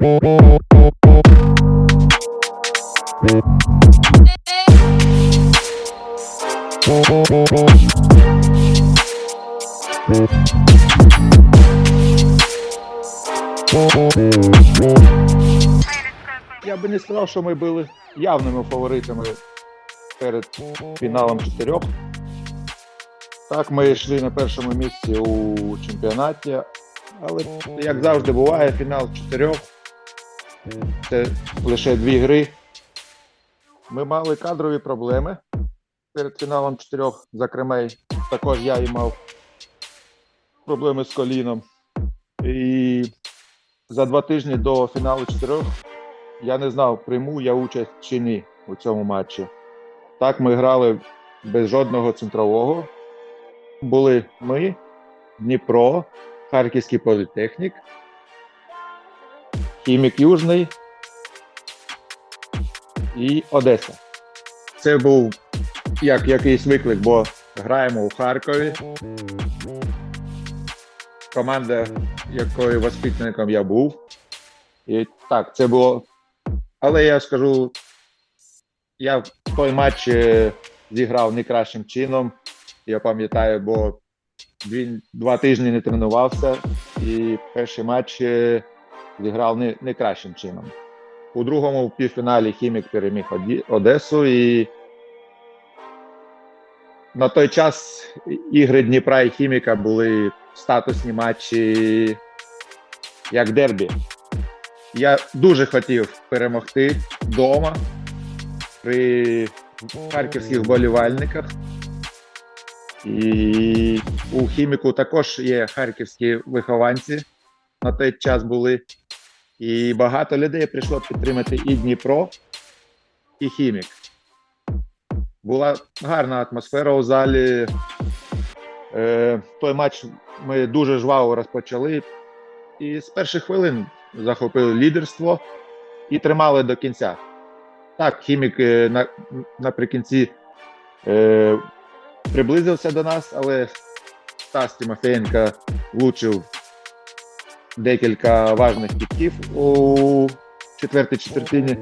Я би не сказав, що ми були явними фаворитами перед фіналом чотирьох. Так, ми йшли на першому місці у чемпіонаті, але як завжди буває, фінал чотирьох. Це лише дві гри. Ми мали кадрові проблеми перед фіналом чотирьох. Зокрема, також я і мав проблеми з коліном. І за два тижні до фіналу чотирьох я не знав, прийму я участь чи ні у цьому матчі. Так, ми грали без жодного центрового. Були ми, Дніпро, Харківський політехнік, Хімік Южний і Одеса. Це був як якийсь виклик, бо граємо у Харкові. Команда, якою воспитанником я був. І так, це було. Але я скажу, я в той матч е, зіграв не кращим чином. Я пам'ятаю, бо дві, два тижні не тренувався, і перший матч е, зіграв не, не кращим чином. У другому півфіналі Хімік переміг Одесу і на той час ігри Дніпра і Хіміка були статусні матчі як дербі. Я дуже хотів перемогти вдома при харківських вболівальниках. І у хіміку також є харківські вихованці на той час були. І багато людей прийшло підтримати і Дніпро, і хімік. Була гарна атмосфера у залі. Е, той матч ми дуже жваво розпочали. І з перших хвилин захопили лідерство і тримали до кінця. Так, хімік е, на, наприкінці е, приблизився до нас, але Стас Тимофеєнко влучив декілька важних кітків у четвертій четвертині,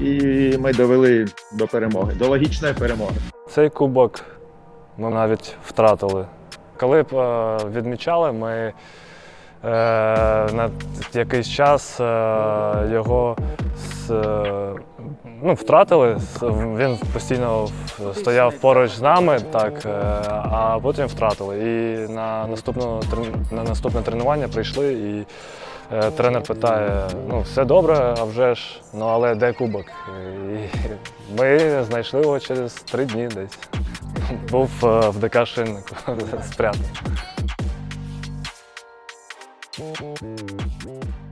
і ми довели до перемоги, до логічної перемоги. Цей кубок ми навіть втратили. Коли б е, відмічали, ми на якийсь час е, його е, ну, втратили. Він постійно стояв поруч з нами, так, е, а потім втратили. І на, наступну, на наступне тренування прийшли і е, тренер питає: ну, все добре, а вже ж, ну але де кубок? І ми знайшли його через три дні десь. Був е, в ДК Шиннику спрятаний. Thank you.